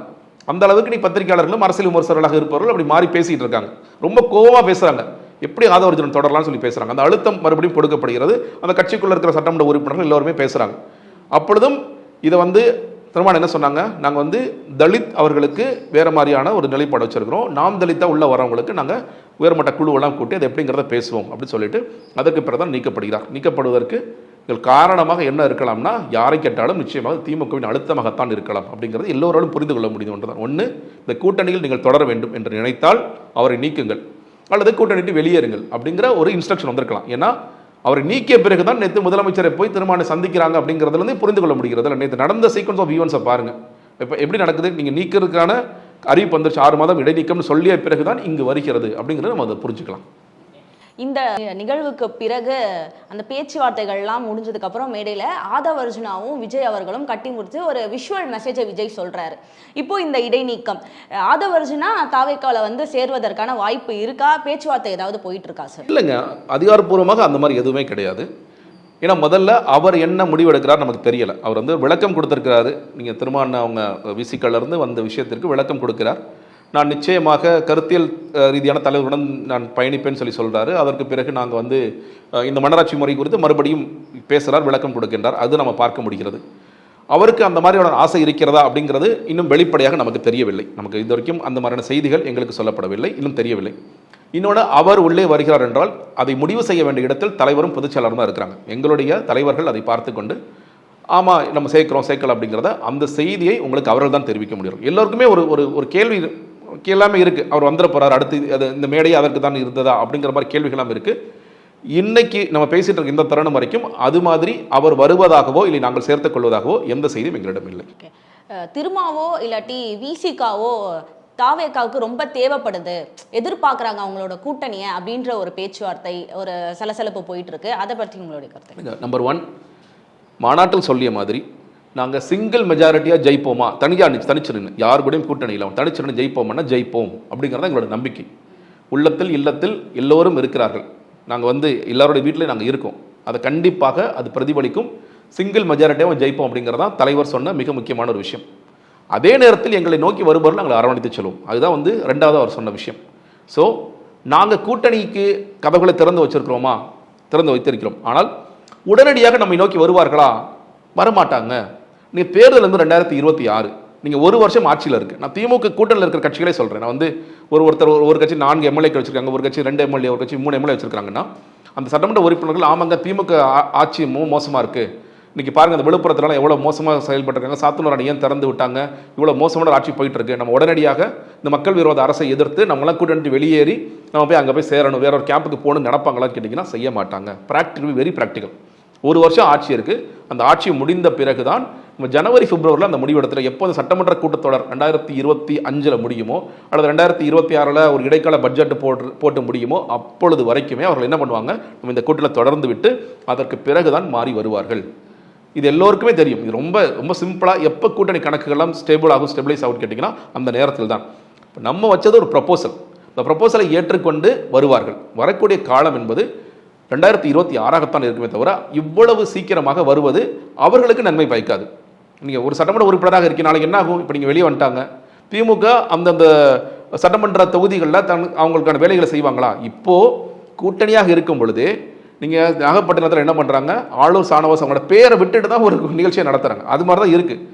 அந்த அளவுக்கு நீ பத்திரிகையாளர்களும் அரசியல் விமர்சகர்களாக இருப்பவர்கள் அப்படி மாறி பேசிட்டு இருக்காங்க. ரொம்ப கோவமாக பேசுறாங்க. எப்படி ஆதவர்ஜனம் தொடரலாம்னு சொல்லி பேசுறாங்க. அந்த அழுத்தம் மறுபடியும் கொடுக்கப்படுகிறது. அந்த கட்சிக்குள்ள இருக்கிற சட்டமன்ற உறுப்பினர்கள் எல்லோருமே பேசுறாங்க. அப்பொழுதும் இதை வந்து திருமணம் என்ன சொன்னாங்க? நாங்கள் வந்து தலித் அவர்களுக்கு வேறு மாதிரியான ஒரு நிலைப்பாடு வச்சுருக்கிறோம். நாம் தலித்தாக உள்ள வரவங்களுக்கு நாங்கள் உயர்மட்ட குழுவெல்லாம் கூட்டி அதை எப்படிங்கிறத பேசுவோம் அப்படின்னு சொல்லிட்டு அதற்கு பிறகு தான் நீக்கப்படுகிறார். நீக்கப்படுவதற்கு இதில் காரணமாக என்ன இருக்கலாம்னா யாரை கேட்டாலும் நிச்சயமாக திமுகவின் அழுத்தமாகத்தான் இருக்கலாம் அப்படிங்கிறது எல்லோராலும் புரிந்து கொள்ள முடியும் ஒன்றுதான். ஒன்று இந்த கூட்டணியில் நீங்கள் தொடர வேண்டும் என்று நினைத்தால் அவரை நீக்குங்கள். அல்லது கூட்டணிட்டு வெளியேறுங்கள் அப்படிங்கிற ஒரு இன்ஸ்ட்ரக்ஷன் வந்திருக்கலாம். ஏன்னா அவரை நீக்கிய பிறகு தான் நேற்று முதலமைச்சரை போய் திருமான சந்திக்கிறாங்க அப்படிங்கிறதுலேருந்து புரிந்து கொள்ள முடிகிறது நேற்று நடந்த சீக்வன்ஸ் ஆஃப் ஈவெண்ட்ஸை பாருங்கள் இப்போ எப்படி நடக்குது? நீங்கள் நீக்கிறதுக்கான அறிவிப்பு வந்துருச்சு. ஆறு மாதம் இடைநீக்கம்னு சொல்லிய பிறகு தான் இங்கு வருகிறது அப்படிங்கிறத நம்ம அதை புரிஞ்சுக்கலாம். இந்த நிகழ்வுக்கு பிறகு அந்த பேச்சுவார்த்தைகள்லாம் முடிஞ்சதுக்கு அப்புறம் மேடையில ஆதவ அர்ஜுனாவும் விஜய் அவர்களும் கட்டி முடிச்சு ஒரு விஷுவல் மெசேஜை விஜய் சொல்றாரு. இப்போ இந்த இடைநீக்கம். ஆதவ அர்ஜுனா தாவேக்கால வந்து சேர்வதற்கான வாய்ப்பு இருக்கா? பேச்சுவார்த்தை ஏதாவது போயிட்டு இருக்கா சார் இல்லைங்க. அதிகாரப்பூர்வமாக அந்த மாதிரி எதுவுமே கிடையாது. ஏன்னா முதல்ல அவர் என்ன முடிவெடுக்கிறார் நமக்கு தெரியலை. அவர் வந்து விளக்கம் கொடுத்துருக்கிறாரு. நீங்கள் திரும்ப அவங்க விசிக்கலேருந்து வந்த விஷயத்திற்கு விளக்கம் கொடுக்கிறார். நான் நிச்சயமாக கருத்தியல் ரீதியான தலைவருடன் நான் பயணிப்பேன்னு சொல்லி சொல்கிறாரு அதற்கு பிறகு நாங்கள் வந்து இந்த மன்னராட்சி முறை குறித்து மறுபடியும் பேசுகிறார் விளக்கம் கொடுக்கின்றார். அது நம்ம பார்க்க முடிகிறது. அவருக்கு அந்த மாதிரியான ஆசை இருக்கிறதா அப்படிங்கிறது இன்னும் வெளிப்படையாக நமக்கு தெரியவில்லை. நமக்கு இது வரைக்கும் அந்த மாதிரியான செய்திகள் எங்களுக்கு சொல்லப்படவில்லை இன்னும் தெரியவில்லை. இன்னொன்று அவர் உள்ளே வருகிறார் என்றால் அதை முடிவு செய்ய வேண்டிய இடத்தில் தலைவரும் பொதுச் செயலாளரும் தான் இருக்கிறாங்க. எங்களுடைய தலைவர்கள் அதை பார்த்து கொண்டு ஆமாம் நம்ம சேர்க்கிறோம் சேர்க்கல அப்படிங்கிறத அந்த செய்தியை உங்களுக்கு அவர்கள் தான் தெரிவிக்க முடியும். எல்லோருக்குமே ஒரு ஒரு ஒரு கேள்வி எல்லாமே இருக்குது அவர் வந்துட போகிறார் அடுத்து அது இந்த மேடை அதற்கு தான் இருந்ததா அப்படிங்கிற மாதிரி கேள்விகளாம் இருக்குது இன்னைக்கு நம்ம பேசிட்டு இருக்க இந்த தருணம் வரைக்கும் அது மாதிரி அவர் வருவதாகவோ இல்லை நாங்கள் சேர்த்துக் கொள்வதாகவோ எந்த செய்தியும் எங்களிடம் இல்லை. திருமாவோ இல்லாட்டி விசிகாவோ தாவேக்காவுக்கு ரொம்ப தேவைப்படுது. எதிர்பார்க்குறாங்க அவங்களோட கூட்டணியை அப்படின்ற ஒரு பேச்சுவார்த்தை ஒரு சலசலப்பு போயிட்டு இருக்கு. அதை பற்றி உங்களுடைய கருத்து? நம்பர் ஒன் மாநாட்டில் சொல்லிய மாதிரி நாங்கள் சிங்கிள் மெஜாரிட்டியாக ஜெயிப்போமா? தனியாக நிச்சு தனிச்சிருன்னு யார் கூடயும் கூட்டணி இல்லாமல் தனிச்சிருந்து ஜெயிப்போம்னா ஜெயிப்போம். அப்படிங்கிறது எங்களோட நம்பிக்கை. உள்ளத்தில் இல்லத்தில் எல்லோரும் இருக்கிறார்கள். நாங்கள் வந்து எல்லாரோடைய வீட்டிலையும் நாங்கள் இருக்கோம். அதை கண்டிப்பாக அது பிரதிபலிக்கும். சிங்கிள் மெஜாரிட்டியாக ஜெயிப்போம் அப்படிங்கிறது தான் தலைவர் சொன்ன மிக முக்கியமான ஒரு விஷயம். அதே நேரத்தில் எங்களை நோக்கி வருபவர்கள் நாங்கள் அரவணைத்து செல்வோம். அதுதான் வந்து ரெண்டாவது அவர் சொன்ன விஷயம். ஸோ நாங்கள் கூட்டணிக்கு கதவுகளை திறந்து வச்சிருக்கிறோமா? திறந்து வைத்திருக்கிறோம். ஆனால் உடனடியாக நம்மை நோக்கி வருவார்களா? வரமாட்டாங்க. நீங்கள் தேர்தல் வந்து ரெண்டாயிரத்தி இருபத்தி ஆறு. நீங்கள் ஒரு வருஷம் ஆட்சியில் இருக்கு. நான் திமுக கூட்டணியில் இருக்கிற கட்சிகளே சொல்கிறேன் நான் வந்து ஒரு ஒருத்தர் ஒரு- கட்சி நான்கு எம்எல்ஏக்கு வச்சிருக்காங்க ஒரு கட்சி ரெண்டு எம்எல்ஏ ஒரு கட்சி மூணு எம்எல்ஏ வச்சிருக்காங்கன்னா அந்த சட்டமன்ற உறுப்பினர்கள் ஆமாங்க திமுக ஆட்சி மோசமாக இருக்கு. இன்றைக்கி பாருங்க அந்த விழுப்புரத்துலாம் எவ்வளோ மோசமாக செயல்பட்டுருக்காங்க. சாத்தனூர் அணி ஏன் திறந்து விட்டாங்க. இவ்வளோ மோசமான ஆட்சி போயிட்டு இருக்கு நம்ம உடனடியாக இந்த மக்கள் விரோத அரசை எதிர்த்து நம்மளாம் கூட்டணி வெளியேறி நம்ம போய் அங்கே போய் சேரணும். வேற ஒரு கேம்புக்கு போகணும்னு நடப்பாங்களான்னு கேட்டிங்கன்னா செய்ய மாட்டாங்க. ப்ராக்டிகல் வெரி ப்ராக்டிக்கல் ஒரு வருஷம் ஆட்சி இருக்குது அந்த ஆட்சி முடிந்த பிறகு தான் ஜனவரி பிப்ரவரியில் அந்த முடிவெடுத்துல எப்போது சட்டமன்ற கூட்டத்தொடர் ரெண்டாயிரத்தி இருபத்தி அஞ்சில் முடியுமோ அல்லது ரெண்டாயிரத்தி இருபத்தி ஆறில் ஒரு இடைக்கால பட்ஜெட் போட்டு போட்டு முடியுமோ அப்பொழுது வரைக்குமே அவர்கள் என்ன பண்ணுவாங்க? நம்ம இந்த கூட்டத்தில் தொடர்ந்து விட்டு அதற்கு பிறகுதான் மாறி வருவார்கள். இது எல்லோருக்குமே தெரியும். இது ரொம்ப ரொம்ப சிம்பிளாக எப்போ கூட்டணி கணக்குகள்லாம் ஸ்டேபிள் ஆகும் ஸ்டெபிளைஸ் ஆகும் கேட்டிங்கன்னா அந்த நேரத்தில் தான் இப்போ நம்ம வச்சது ஒரு ப்ரப்போசல் இந்த ப்ரப்போசலை ஏற்றுக்கொண்டு வருவார்கள். வரக்கூடிய காலம் என்பது ரெண்டாயிரத்தி இருபத்தி ஆறாகத்தான் இருக்குமே தவிர இவ்வளவு சீக்கிரமாக வருவது அவர்களுக்கு நன்மை பயக்காது. நீங்கள் ஒரு சட்டமன்ற உறுப்பினராக இருக்கீங்க நாளைக்கு என்ன ஆகும் இப்போ நீங்கள் வெளியே வந்துட்டாங்க. திமுக அந்தந்த சட்டமன்ற தொகுதிகளில் தன் அவங்களுக்கான வேலைகளை செய்வாங்களா? இப்போது கூட்டணியாக இருக்கும் பொழுது நீங்கள் நாகப்பட்டினத்தில் என்ன பண்ணுறாங்க ஆளும் சாணவாஸ் அவங்களோட பேரை விட்டுட்டு தான் ஒரு நிகழ்ச்சியை நடத்துகிறாங்க அது மாதிரி தான் இருக்குது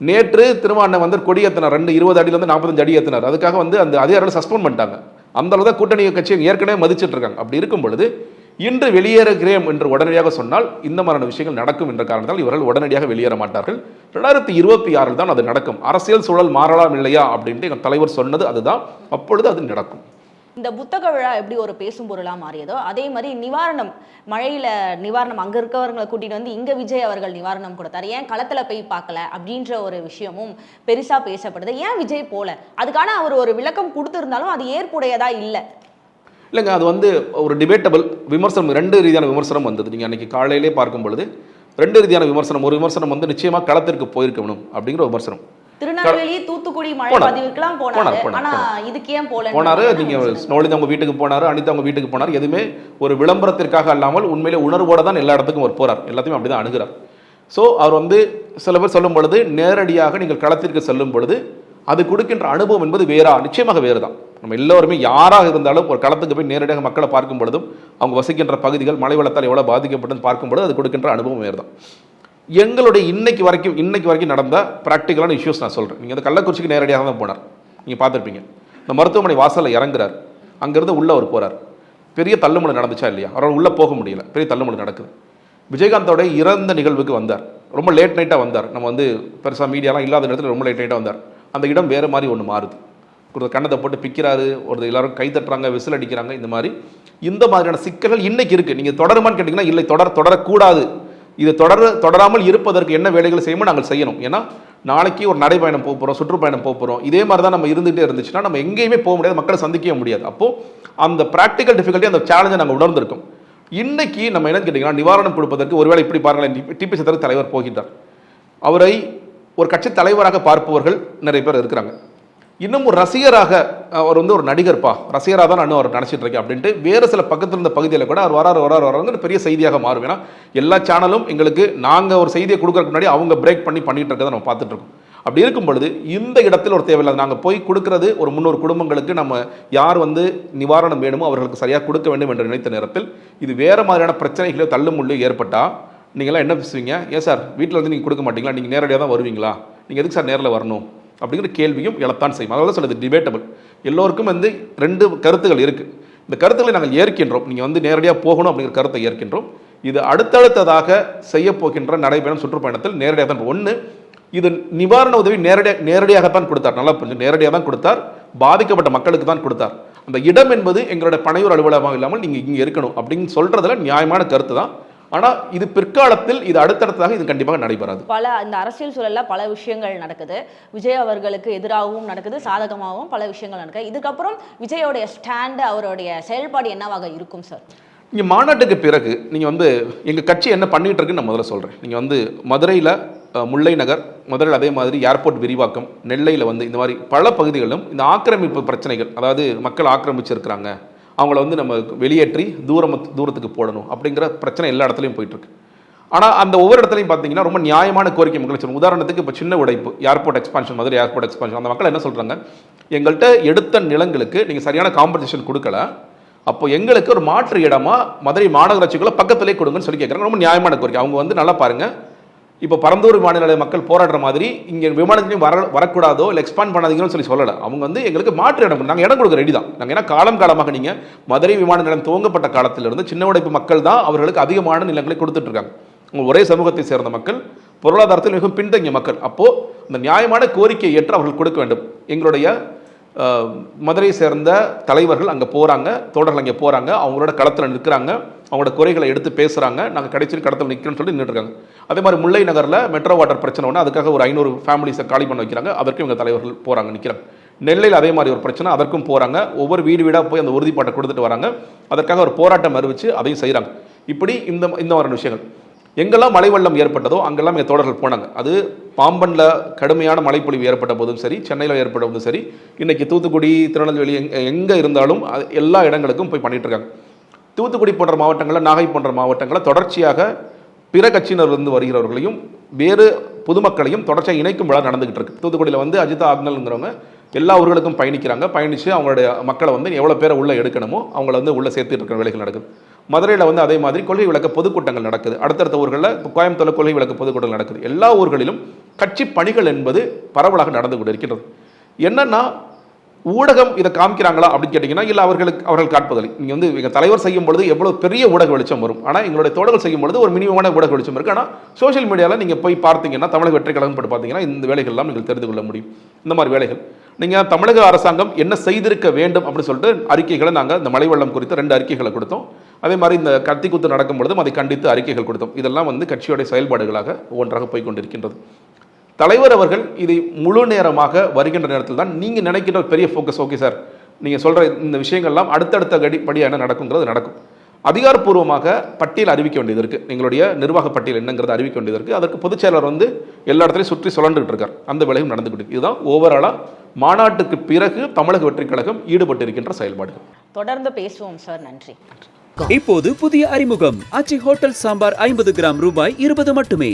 நேற்று திருமாண்ணன் வந்து கொடி ஏற்றினார் ரெண்டு இருபது அடியிலேருந்து நாற்பத்தஞ்சு அடி ஏற்றினார் அதுக்காக வந்து அந்த அதிகாரிகளை சஸ்பெண்ட் பண்ணிட்டாங்க. அந்த அளவு தான் கூட்டணி கட்சியை ஏற்கனவே மதிச்சுட்டு இருக்காங்க. அப்படி இருக்கும் பொழுது இன்று வெளியேறுகிறேன் என்று உடனடியாக சொன்னால் இந்த மாதிரியான விஷயங்கள் நடக்கும் என்ற காரணத்தால் இவர்கள் உடனடியாக வெளியேற மாட்டார்கள். ரெண்டாயிரத்தி இருபத்தி ஆறில் தான் அது நடக்கும். அரசியல் சூழல் மாறலாம் இல்லையா அப்படின்ட்டு எங்கள் தலைவர் சொன்னது அதுதான். அப்பொழுது அது நடக்கும். இந்த புத்தக விழா எப்படி ஒரு பேசும் பொருளாக மாறியதோ அதே மாதிரி நிவாரணம் மழையில நிவாரணம் அங்க இருக்கவர்களை கூட்டிட்டு வந்து இங்க விஜய் அவர்கள் நிவாரணம் கொடுத்தாரு. ஏன் களத்துல போய் பார்க்கல அப்படின்ற ஒரு விஷயமும் பெருசா பேசப்படுது. ஏன் விஜய் போல? அதுக்கான அவர் ஒரு விளக்கம் கொடுத்திருந்தாலும் அது ஏற்புடையதா இல்லை. இல்லைங்க அது வந்து ஒரு டிபேட்டபிள் விமர்சனம் ரெண்டு ரீதியான விமர்சனம் வந்தது. நீங்கள் அன்னைக்கு காலையிலே பார்க்கும் பொழுது ரெண்டு ரீதியான விமர்சனம் ஒரு விமர்சனம் வந்து நிச்சயமாக களத்திற்கு போயிருக்கணும் அப்படிங்கிற ஒரு விமர்சனம். திருநெல்வேலி தூத்துக்குடி மழை. பதிவுக்கெல்லாம் போனார், போனாரு போனார், ஆனா போனார். இதுக்கு ஏன் போல போனாரு நீங்க ஸ்னோலின் அவங்க வீட்டுக்கு போனாரு அனிதா அவங்க வீட்டுக்கு போனார் எதுவுமே ஒரு விளம்பரத்திற்காக அல்லாமல் உண்மையிலே உணர்வோட தான் எல்லா இடத்துக்கும் அவர் போறார். எல்லாத்தையும் அப்படிதான் அணுகிறார். ஸோ அவர் வந்து சில பேர் சொல்லும் பொழுது நேரடியாக நீங்கள் களத்திற்கு செல்லும் பொழுது அது கொடுக்கின்ற அனுபவம் என்பது வேறா நிச்சயமாக வேறு தான் நம்ம எல்லோருமே யாராக இருந்தாலும் ஒரு களத்துக்கு போய் நேரடியாக மக்களை பார்க்கும் பொழுதும் அவங்க வசிக்கின்ற பகுதிகள் மழை வெள்ளத்தால் எவ்வளோ பாதிக்கப்பட்டு பார்க்கும் பொழுது அது கொடுக்கின்ற அனுபவம் வேறு தான் எங்களுடைய இன்னைக்கு வரைக்கும் இன்னைக்கு வரைக்கும் நடந்த ப்ராக்டிக்கலான இஷ்யூஸ் நான் சொல்கிறேன் நீங்கள் அந்த கள்ளக்குறிச்சிக்கு நேரடியாக தான் போனார். நீங்கள் பார்த்துருப்பீங்க. இந்த மருத்துவமனை வாசலில் இறங்குறார். அங்கேருந்து உள்ளே அவர் போகிறார் பெரிய தள்ளுமுறை நடந்துச்சா இல்லையா? அவரால் உள்ளே போக முடியல. பெரிய தள்ளுமுறை நடக்குது. விஜயகாந்தோட இறந்த நிகழ்வுக்கு வந்தார். ரொம்ப லேட் நைட்டாக வந்தார். நம்ம வந்து பெருசாக மீடியாலாம் இல்லாத இடத்துல ரொம்ப லேட் நைட்டாக வந்தார். அந்த இடம் வேறு மாதிரி ஒன்று மாறுது. ஒரு கண்ணத்தை போட்டு பிக்கிறாரு ஒரு எல்லாரும் கை தட்டுறாங்க விசில் அடிக்கிறாங்க இந்த மாதிரி. இந்த மாதிரியான சிக்கல்கள் இன்னைக்கு இருக்குது நீங்கள் தொடருமான்னு கேட்டிங்கன்னா இல்லை தொடர் தொடரக்கூடாது. இது தொடர தொடராமல் இருப்பதற்கு என்ன வேலைகள் செய்யணும் நாங்கள் செய்யணும். ஏன்னா நாளைக்கு ஒரு நடைப்பயணம் போக போகிறோம் சுற்றுப்பயணம் போக போகிறோம் இதே மாதிரி தான் நம்ம இருந்துகிட்டே இருந்துச்சுன்னா நம்ம எங்கேயுமே போக முடியாது மக்களை சந்திக்கவே முடியாது. அப்போ அந்த ப்ராக்டிக்கல் டிஃபிகல்ட்டி அந்த சேலஞ்சை நாங்கள் உணர்ந்திருக்கோம். இன்னைக்கு நம்ம என்னன்னு கேட்டிங்கன்னா நிவாரணம் கொடுப்பதற்கு ஒருவேளை இப்படி பாருங்களேன் டிபி சித்தர் தலைவர் போகின்றார். அவரை ஒரு கட்சி தலைவராக பார்ப்பவர்கள் நிறைய பேர் இருக்கிறாங்க. இன்னும் ஒரு ரசிகராக அவர் வந்து ஒரு நடிகர்ப்பா. ரசிகராக தான் நான் அவர் நினச்சிட்டு இருக்கேன் அப்படின்ட்டு வேறு சில பக்கத்தில் இருந்த பகுதியில் கூட அவர் வராரு வராரு வராருங்கிற பெரிய செய்தியாக மாறும். ஏன்னா எல்லா சேனலும் எங்களுக்கு நாங்கள் ஒரு செய்தியை கொடுக்கறதுக்கு முன்னாடி அவங்க பிரேக் பண்ணி பண்ணிட்டு இருக்கதை நம்ம பார்த்துட்டு இருக்கோம். அப்படி இருக்கும் பொழுது இந்த இடத்தில் ஒரு தேவையில்லை நாங்கள் போய் கொடுக்கறது ஒரு முன்னூறு குடும்பங்களுக்கு நம்ம யார் வந்து நிவாரணம் வேணுமோ அவர்களுக்கு சரியாக கொடுக்க வேண்டும் என்று நினைத்த நேரத்தில் இது வேறு மாதிரியான பிரச்சனைகளோ தள்ளுமுள்ளோ ஏற்பட்டால் நீங்களாம் என்ன பேசுவீங்க? ஏன் சார் வீட்டில் வந்து நீங்கள் கொடுக்க மாட்டீங்களா? நீங்கள் நேரடியாக தான் வருவீங்களா? நீங்கள் எதுக்கு சார் நேரில் வரணும்? அப்படிங்கிற கேள்வியும் எழத்தான் செய்யும். அதனால சொல்லுது டிபேட்டபிள் எல்லோருக்கும் வந்து ரெண்டு கருத்துகள் இருக்குது இந்த கருத்துக்களை நாங்கள் ஏற்கின்றோம். நீங்கள் வந்து நேரடியாக போகணும் அப்படிங்கிற கருத்தை ஏற்கின்றோம். இது அடுத்தடுத்ததாக செய்ய போகின்ற நடைபெறும் சுற்றுப்பயணத்தில் நேரடியாக தான். ஒன்று இது நிவாரண உதவி நேரடியாக நேரடியாகத்தான் கொடுத்தார். நல்லா புரிஞ்சு நேரடியாக தான் கொடுத்தார். பாதிக்கப்பட்ட மக்களுக்கு தான் கொடுத்தார். அந்த இடம் என்பது எங்களோட பனையூர் அலுவலகமாக இல்லாமல் நீங்கள் இங்கே இருக்கணும் அப்படின்னு சொல்கிறதுல நியாயமான கருத்து தான். ஆனால் இது பிற்காலத்தில் இது அடுத்தடுத்ததாக இது கண்டிப்பாக நடைபெறாது. பல இந்த அரசியல் சூழல்ல பல விஷயங்கள் நடக்குது. விஜய் அவர்களுக்கு எதிராகவும் நடக்குது சாதகமாகவும் பல விஷயங்கள் நடக்குது. இதுக்கப்புறம் விஜயோடைய ஸ்டாண்டு அவருடைய செயல்பாடு என்னவாக இருக்கும் சார் நீங்கள் மாநாட்டுக்கு பிறகு நீங்கள் வந்து எங்கள் கட்சி என்ன பண்ணிட்டு இருக்குன்னு நான் முதல்ல சொல்கிறேன் நீங்கள் வந்து மதுரையில் முல்லை நகர் மதுரையில் அதே மாதிரி ஏர்போர்ட் விரிவாக்கம் நெல்லையில் வந்து இந்த மாதிரி பல பகுதிகளிலும் இந்த ஆக்கிரமிப்பு பிரச்சனைகள் அதாவது மக்கள் ஆக்கிரமிச்சிருக்கிறாங்க. அவங்கள வந்து நம்ம வெளியேற்றி தூரம் தூரத்துக்கு போடணும் அப்படிங்கிற பிரச்சனை எல்லா இடத்துலையும் போயிட்டுருக்கு. ஆனால் அந்த ஒவ்வொரு இடத்துலையும் பார்த்தீங்கன்னா ரொம்ப நியாயமான கோரிக்கை மக்கள் வச்சிருக்காங்க. உதாரணத்துக்கு இப்போ சின்ன உடைப்பு airport expansion Madurai airport expansion அந்த மக்கள் என்ன சொல்கிறாங்க எங்கள்கிட்ட எடுத்த நிலங்களுக்கு நீங்கள் சரியான காம்பன்சேஷன் கொடுக்கல. அப்போ எங்களுக்கு ஒரு மாற்று இடமா மதுரை மாநகராட்சிக்குள்ளே பக்கத்திலே கொடுங்கன்னு சொல்லி கேட்குறாங்க ரொம்ப நியாயமான கோரிக்கை. அவங்க வந்து நல்லா பாருங்கள் இப்போ பரந்தூர் மாநில மக்கள் போராடுற மாதிரி இங்கே விமானத்திலையும் வர வரக்கூடாதோ இல்லை எக்ஸ்பாண்ட் பண்ணாதீங்கன்னு சொல்லி சொல்லலை. அவங்க வந்து எங்களுக்கு மாற்று இடம் நாங்கள் இடம் கொடுக்க ரெடி தான். நாங்கள் ஏன்னா காலம் காலமாக நீங்கள் மதுரை விமான நிலையம் துவங்கப்பட்ட காலத்திலிருந்து சின்ன உடைப்பு மக்கள் தான் அவர்களுக்கு அதிகமான நிலங்களை கொடுத்துட்ருக்காங்க ஒரே சமூகத்தை சேர்ந்த மக்கள் பொருளாதாரத்தில் மிகவும் பின்தங்கிய மக்கள். அப்போது இந்த நியாயமான கோரிக்கையை ஏற்று அவர்கள் கொடுக்க வேண்டும். எங்களுடைய மதுரையை சேர்ந்த தலைவர்கள் அங்கே போகிறாங்க தோழர்கள் அங்கே போகிறாங்க அவங்களோட களத்தில் நிற்கிறாங்க. அவங்களோட குறைகளை எடுத்து பேசுகிறாங்க நாங்கள் கடைசி கடத்தல் நிற்கிறோம்னு சொல்லி நின்றுருக்காங்க அதே மாதிரி முல்லை நகரில் மெட்ரோ வாட்டர் பிரச்சனை ஒன்று அதுக்காக ஒரு ஐநூறு ஃபேமிலிஸை காலி பண்ண வைக்கிறாங்க. அதற்கும் இவங்க தலைவர்கள் போகிறாங்க நிற்கிறாங்க நெல்லையில் அதே மாதிரி ஒரு பிரச்சனை அதற்கும் போகிறாங்க ஒவ்வொரு வீடு வீடாக போய் அந்த உறுதிப்பாட்டை கொடுத்துட்டு வராங்க. அதற்காக ஒரு போராட்டம் அறிவித்து அதையும் செய்கிறாங்க இப்படி இந்த இந்த மாதிரியான விஷயங்கள். எங்கெல்லாம் மழை வெள்ளம் ஏற்பட்டதோ அங்கெல்லாம் எங்கள் தோழர்கள் போனாங்க. அது பாம்பனில் கடுமையான மழைப்பொழிவு ஏற்பட்ட போதும் சரி சென்னையில் ஏற்பட்ட போதும் சரி. இன்றைக்கி தூத்துக்குடி திருநெல்வேலி எங்கே இருந்தாலும் எல்லா இடங்களுக்கும் போய் பண்ணிகிட்ருக்காங்க தூத்துக்குடி போன்ற மாவட்டங்களில் நாகை போன்ற மாவட்டங்களில் தொடர்ச்சியாக பிற கட்சியினரிலிருந்து வருகிறவர்களையும் வேறு பொதுமக்களையும் தொடர்ச்சியாக இணைக்கும் விழா நடந்துகிட்டு இருக்கு. தூத்துக்குடியில் வந்து அஜிதா ஆக்னல்ங்கிறவங்க எல்லா ஊர்களுக்கும் பயணிக்கிறாங்க. பயணித்து அவங்களுடைய மக்களை வந்து எவ்வளோ பேரை உள்ளே எடுக்கணுமோ அவங்கள வந்து உள்ளே சேர்த்துட்டு இருக்கிற வேலைகள் நடக்குது. மதுரையில் வந்து அதே மாதிரி கொள்கை விளக்க பொதுக்கூட்டங்கள் நடக்குது. அடுத்தடுத்த ஊர்களில் இப்போ கோயம்புத்தூர்ல கொள்கை விளக்க பொதுக்கூட்டங்கள் நடக்குது. எல்லா ஊர்களிலும் கட்சி பணிகள் என்பது பரவலாக நடந்து கொண்டு இருக்கின்றது என்னன்னா ஊடகம் இதை காமிக்கிறாங்களா அப்படின்னு கேட்டிங்கன்னா இல்லை அவர்களுக்கு அவர்கள் காட்பதில்லை நீங்கள் வந்து எங்கள் தலைவர் செய்யும் பொழுது எவ்வளோ பெரிய ஊடக வெளிச்சம் வரும். ஆனால் எங்களுடைய தோழர்கள் செய்யும் பொழுது ஒரு மினிமமான ஊடக வெளிச்சம் இருக்குது ஆனால் சோஷியல் மீடியாவில் நீங்கள் போய் பார்த்தீங்கன்னா தமிழக வெற்றி கழகம் போட்டு பார்த்தீங்கன்னா இந்த வேலைகள்லாம் நீங்கள் தெரிந்து கொள்ள முடியும். இந்த மாதிரி வேலைகள். நீங்கள் தமிழக அரசாங்கம் என்ன செய்திருக்க வேண்டும் அப்படின்னு சொல்லிட்டு அறிக்கைகளை நாங்கள் இந்த மழை வெள்ளம் குறித்து ரெண்டு அறிக்கைகளை கொடுத்தோம். அதே மாதிரி இந்த கத்தி குத்து நடக்கும் பொழுதும் அதை கண்டித்து அறிக்கைகள் கொடுத்தோம். இதெல்லாம் வந்து கட்சியோடைய செயல்பாடுகளாக ஒவ்வொன்றாக போய் கொண்டிருக்கின்றது. தலைவர் அவர்கள் இதை முழு நேரமாக வருகின்ற நேரத்தில் தான் நீங்கள் நினைக்கிற ஒரு பெரிய ஃபோக்கஸ் ஓகே சார் நீங்கள் சொல்கிற இந்த விஷயங்கள்லாம் அடுத்தடுத்த கடி படியாக என்ன நடக்குங்கிறது நடக்கும். அதிகாரப்பூர்வமாக பட்டியல் அறிவிக்க வேண்டியது இருக்குது எங்களுடைய நிர்வாக பட்டியல் என்னங்கிறது அறிவிக்க வேண்டியது இருக்குது அதற்கு பொதுச் செயலர் வந்து எல்லா இடத்துலையும் சுற்றி சுழண்டுகிட்டு இருக்கார். அந்த வேலையும் நடந்துகிட்டு இருக்கு. இதுதான் ஓவராலாக மாநாட்டுக்கு பிறகு தமிழக வெற்றிக் கழகம் ஈடுபட்டு இருக்கின்ற செயல்பாடுகள். தொடர்ந்து பேசுவோம் சார் நன்றி. இப்போது புதிய அறிமுகம். ஆச்சி ஹோட்டல் சாம்பார் ஐம்பது கிராம் ரூபாய் இருபது மட்டுமே.